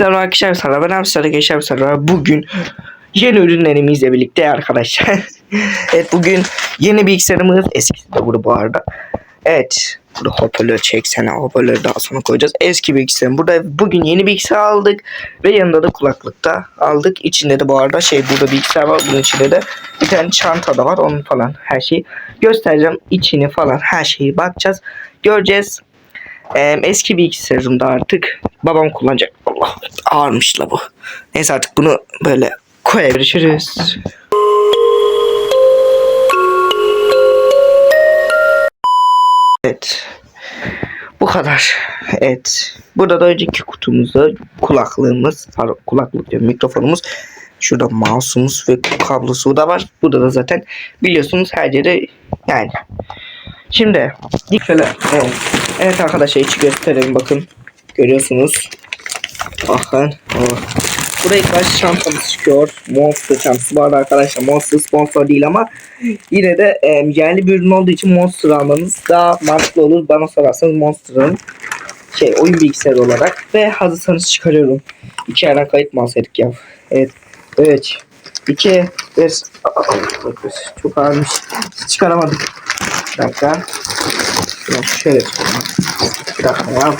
Merhaba arkadaşlar. Ben Amsterdam arkadaşlar. Sarı. Bugün yeni ürünlerimizle birlikte arkadaşlar. evet bugün yeni bilgisayarımız. Eskisi de burada bu arada. Evet. Burada hoparlör çeksene. Hoparlörü daha sonra koyacağız. Eski bilgisayarım. Burada bugün yeni bilgisayar aldık. Ve yanında da kulaklıkta aldık. İçinde de bu arada şey burada bilgisayar var. Bunun içinde de bir tane çanta da var. Onun falan her şeyi göstereceğim. İçini falan her şeyi bakacağız. Göreceğiz. Eski bilgisayarımda artık babam kullanacak. Ağırmış la bu. Neyse artık bunu böyle koyabiliriz. Evet. Bu kadar. Evet. Burada da önceki kutumuzda kulaklığımız, pardon kulaklık diyorum mikrofonumuz. Şurada mouse'umuz ve kablosu da var. Burada da zaten biliyorsunuz her yere yani. Şimdi şöyle evet. Evet arkadaşlar içi gösterelim bakın. Görüyorsunuz. Bakın. Oh. Buraya ilk başta çantamız çıkıyor. Monster çantası var arkadaşlar. Monster sponsor değil ama yine de e, yerli bir ürün olduğu için Monster almanız daha mantıklı olur. Bana sorarsanız Monster'ın şey oyun bilgisayarı olarak ve hazırsanız çıkarıyorum. İki yerden kayıt mı alsaydık ya? Evet. 3 2 1 Çok ağırmış. Çıkaramadık. Bir dakika. Şöyle çıkaralım. Bir dakika ya.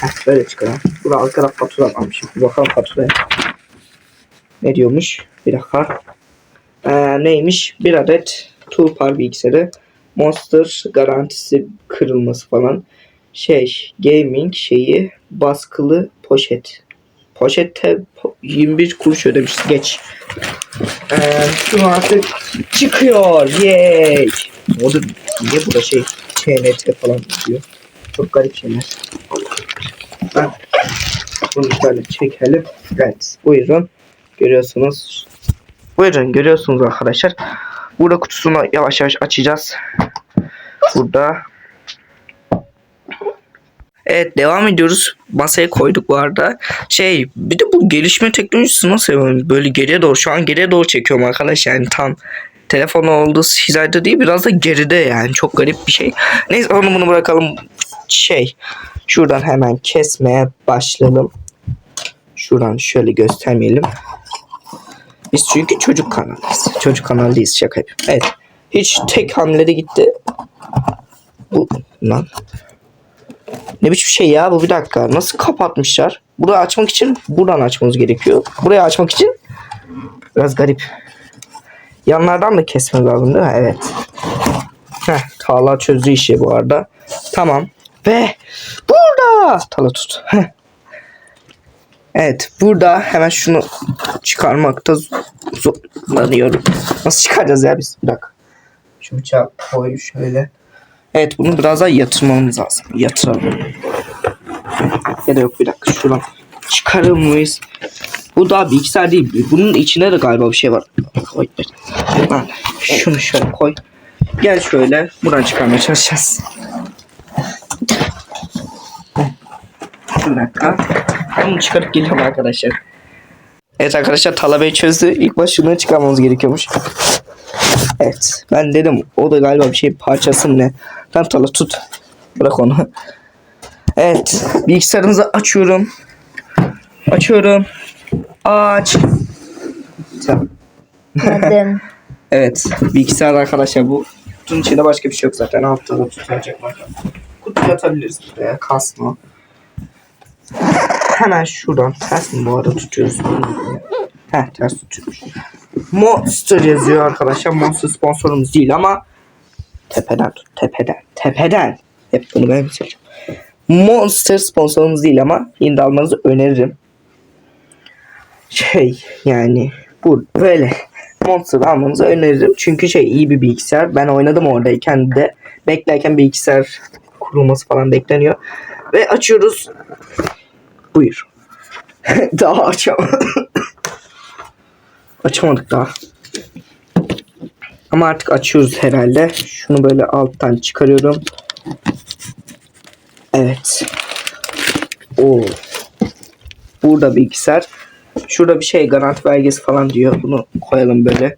Heh, böyle çıkaralım. Burada taraf fatura varmış. Bir bakalım faturaya. Ne diyormuş? Bir dakika. Ee, neymiş? Bir adet Tulpar bilgisayarı. Monster garantisi kırılması falan. Şey, gaming şeyi baskılı poşet. Poşette po- 21 kuruş ödemiş. Geç. Ee, şu artık çıkıyor. Yay. O da niye burada şey TNT falan diyor. Çok garip şeyler. Ben bunu şöyle çekelim. Evet. Buyurun. Görüyorsunuz. Buyurun görüyorsunuz arkadaşlar. Burada kutusunu yavaş yavaş açacağız. Burada. Evet devam ediyoruz. Masaya koyduk bu arada. Şey bir de bu gelişme teknolojisi nasıl yani? böyle geriye doğru şu an geriye doğru çekiyorum arkadaş yani tam telefon olduğu hizada değil biraz da geride yani çok garip bir şey. Neyse onu bunu bırakalım. Şey şuradan hemen kesmeye başlayalım. Şuradan şöyle göstermeyelim. Biz çünkü çocuk kanalıyız. Çocuk kanalıyız şaka yapıyorum. Evet. Hiç tek hamlede gitti. Bu lan. Ne biçim şey ya bu bir dakika. Nasıl kapatmışlar? Burayı açmak için buradan açmamız gerekiyor. Burayı açmak için biraz garip. Yanlardan da kesmemiz lazım değil mi? Evet. Heh, Tala çözdü işi bu arada. Tamam. Ve Tala tut. Evet burada hemen şunu çıkarmakta zorlanıyorum. Nasıl çıkaracağız ya biz? Bir dakika. Şu bıçağı koy şöyle. Evet bunu biraz daha yatırmamız lazım. Yatıralım. Ya da yok bir dakika şuradan çıkarır mıyız? Bu daha bilgisayar değil. Bunun içinde de galiba bir şey var. Koy. Ha, şunu şöyle koy. Gel şöyle. Buradan çıkarmaya çalışacağız. Bir dakika. Bunu çıkarıp geliyorum arkadaşlar. Evet arkadaşlar Talabeyi çözdü. İlk baş şunu çıkarmamız gerekiyormuş. Evet. Ben dedim o da galiba bir şey parçası mı ne? Tamam Tala tut. Bırak onu. Evet. Bilgisayarınızı açıyorum. Açıyorum. Aç. Tamam. Evet. Bilgisayar arkadaşlar bu. Kutunun içinde başka bir şey yok zaten. Altta da tutacak var. Kutuyu atabiliriz buraya. Kasma. Hemen şuradan. Ters mi bu arada tutuyoruz? Heh ters tutuyormuş. Monster yazıyor arkadaşlar. Monster sponsorumuz değil ama tepeden tut. Tepeden. Tepeden. Hep bunu ben söyleyeceğim. Monster sponsorumuz değil ama yine almanızı öneririm. Şey yani bu böyle Monster almanızı öneririm. Çünkü şey iyi bir bilgisayar. Ben oynadım oradayken de beklerken bilgisayar kurulması falan bekleniyor. Ve açıyoruz. Buyur. daha açamadım. Açamadık daha. Ama artık açıyoruz herhalde. Şunu böyle alttan çıkarıyorum. Evet. Oo. Burada bilgisayar. Şurada bir şey garanti belgesi falan diyor. Bunu koyalım böyle.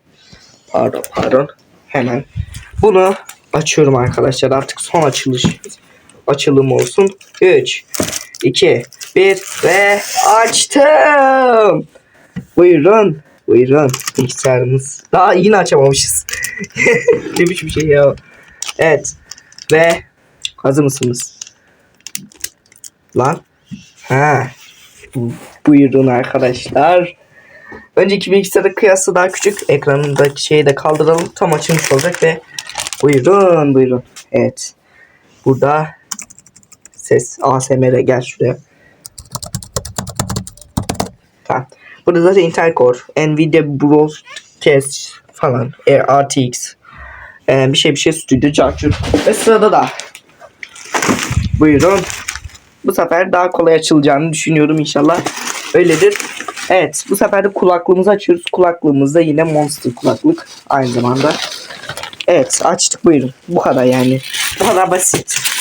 Pardon pardon. Hemen. Bunu açıyorum arkadaşlar. Artık son açılış açılım olsun. 3 2, 1 ve açtım. Buyurun. Buyurun. Bilgisayarımız. Daha yine açamamışız. ne biçim şey ya. Evet. Ve hazır mısınız? Lan. Ha. Bu- Buyurun arkadaşlar. Önceki bilgisayarın kıyası daha küçük. Ekranındaki şeyi de kaldıralım. Tam açılmış olacak ve buyurun buyurun. Evet. Burada ses ASMR gel şuraya. Tamam. Burada zaten Intel Core, Nvidia Broadcast falan, RTX, e, bir şey bir şey Studio Charger ve sırada da buyurun. Bu sefer daha kolay açılacağını düşünüyorum inşallah. Öyledir. Evet bu sefer de kulaklığımızı açıyoruz. Kulaklığımızda yine Monster kulaklık aynı zamanda. Evet açtık buyurun. Bu kadar yani. Bu kadar basit.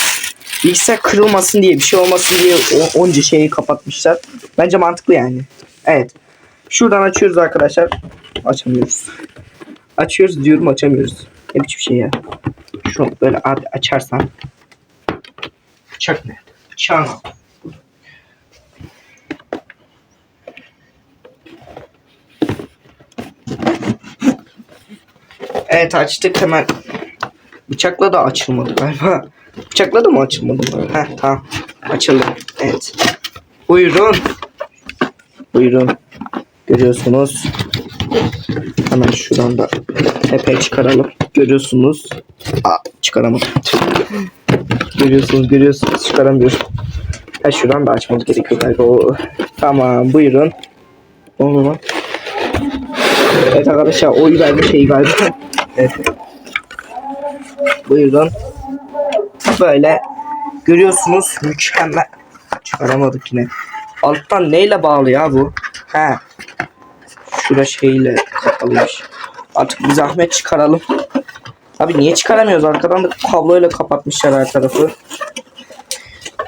Bilgisayar kırılmasın diye bir şey olmasın diye o, onca şeyi kapatmışlar. Bence mantıklı yani. Evet. Şuradan açıyoruz arkadaşlar. Açamıyoruz. Açıyoruz diyorum açamıyoruz. Ne biçim şey ya. Şunu böyle açarsan. Bıçak nerede? Bıçağın. Evet açtık hemen. Bıçakla da açılmadı galiba. Bıçakla da mı açılmadı? Heh tamam. Açıldı. Evet. Buyurun. Buyurun. Görüyorsunuz. Hemen şuradan da epey çıkaralım. Görüyorsunuz. Aa, çıkaramadım. görüyorsunuz, görüyorsunuz. Çıkaramıyorum. Ha şuradan da açmamız gerekiyor galiba. Tamam, buyurun. Oldu lan? Evet arkadaşlar oy verme şeyi galiba. evet. Buyurun. Böyle görüyorsunuz mükemmel. Çıkaramadık yine. Alttan neyle bağlı ya bu? He. Şura şeyle kapalıymış. Artık bir zahmet çıkaralım. Abi niye çıkaramıyoruz? Arkadan da kabloyla kapatmışlar her tarafı.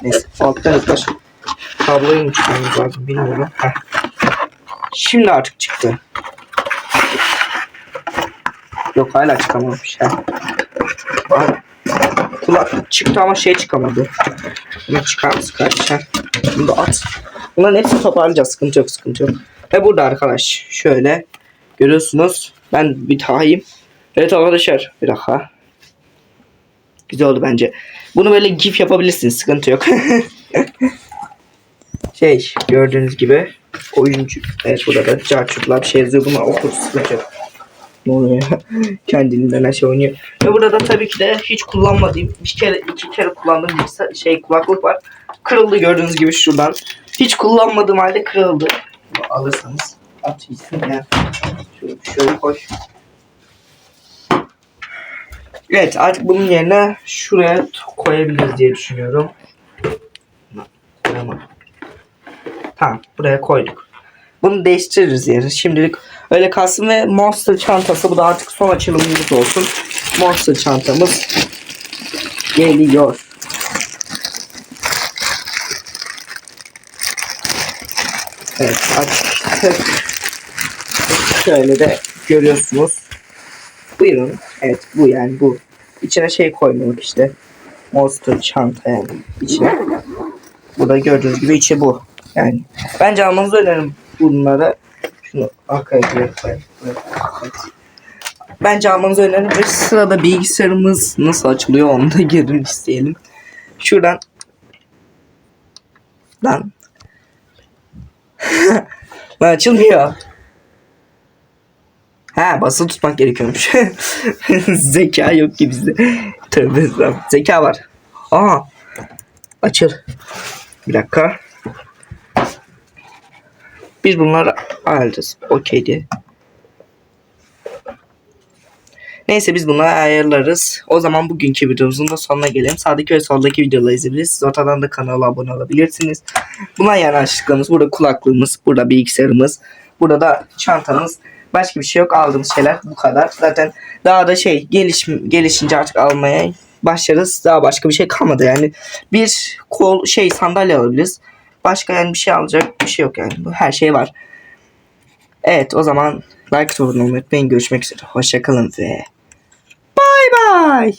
Neyse alttan ilk kabloyu mu çıkarmamız lazım bilmiyorum. Heh. Şimdi artık çıktı. Yok hala çıkamamış. Heh. Abi, kulak çıktı ama şey çıkamadı. Bunu çıkar mısın kardeş? Heh. Bunu da at. Bunların hepsini toparlayacağız. Sıkıntı yok sıkıntı yok. Ve burada arkadaş şöyle görüyorsunuz. Ben bir tahayım. Evet arkadaşlar bir dakika. Güzel oldu bence. Bunu böyle gif yapabilirsiniz. Sıkıntı yok. şey gördüğünüz gibi oyuncu. Evet burada da carçurtlar bir şey yazıyor. Bunu okur sıkıntı yok. Ne oluyor ya? Kendiliğinden her şey oynuyor. Ve burada da tabii ki de hiç kullanmadığım bir kere iki kere kullandığım bir şey kulaklık var. Kırıldı gördüğünüz gibi şuradan. Hiç kullanmadığım halde kırıldı. Alırsanız at gitsin ya. Şöyle, şöyle. Evet artık bunun yerine şuraya koyabiliriz diye düşünüyorum. Tamam buraya koyduk. Bunu değiştiririz yeri. Şimdilik öyle kalsın ve Monster çantası bu da artık son açılımımız olsun. Monster çantamız geliyor. Evet açtık. Şöyle de görüyorsunuz. Buyurun. Evet bu yani bu. İçine şey koymalık işte. Monster çanta yani. İçine. Burada gördüğünüz gibi içi bu. Yani bence almanızı öneririm bunları. Şunu arkaya. Evet. Bence almanızı öneririm. Sırada bilgisayarımız nasıl açılıyor onu da gelin isteyelim. Şuradan Lan Lan açılmıyor. Ha basılı tutmak gerekiyormuş. Zeka yok ki bizde. Tövbe estağfurullah. Zeka var. Aa. Açıl. Bir dakika. Biz bunları alacağız. Okey diye. Neyse biz bunları ayarlarız. O zaman bugünkü videomuzun da sonuna gelelim. Sağdaki ve soldaki videoları izleyebilirsiniz. Ortadan da kanala abone olabilirsiniz. Buna yani açtıklarımız. Burada kulaklığımız, burada bilgisayarımız, burada da çantamız. Başka bir şey yok. Aldığımız şeyler bu kadar. Zaten daha da şey geliş, gelişince artık almaya başlarız. Daha başka bir şey kalmadı yani. Bir kol şey sandalye alabiliriz. Başka yani bir şey alacak bir şey yok yani. Bu her şey var. Evet o zaman like abone olmayı unutmayın. Görüşmek üzere. Hoşçakalın ve bay bay.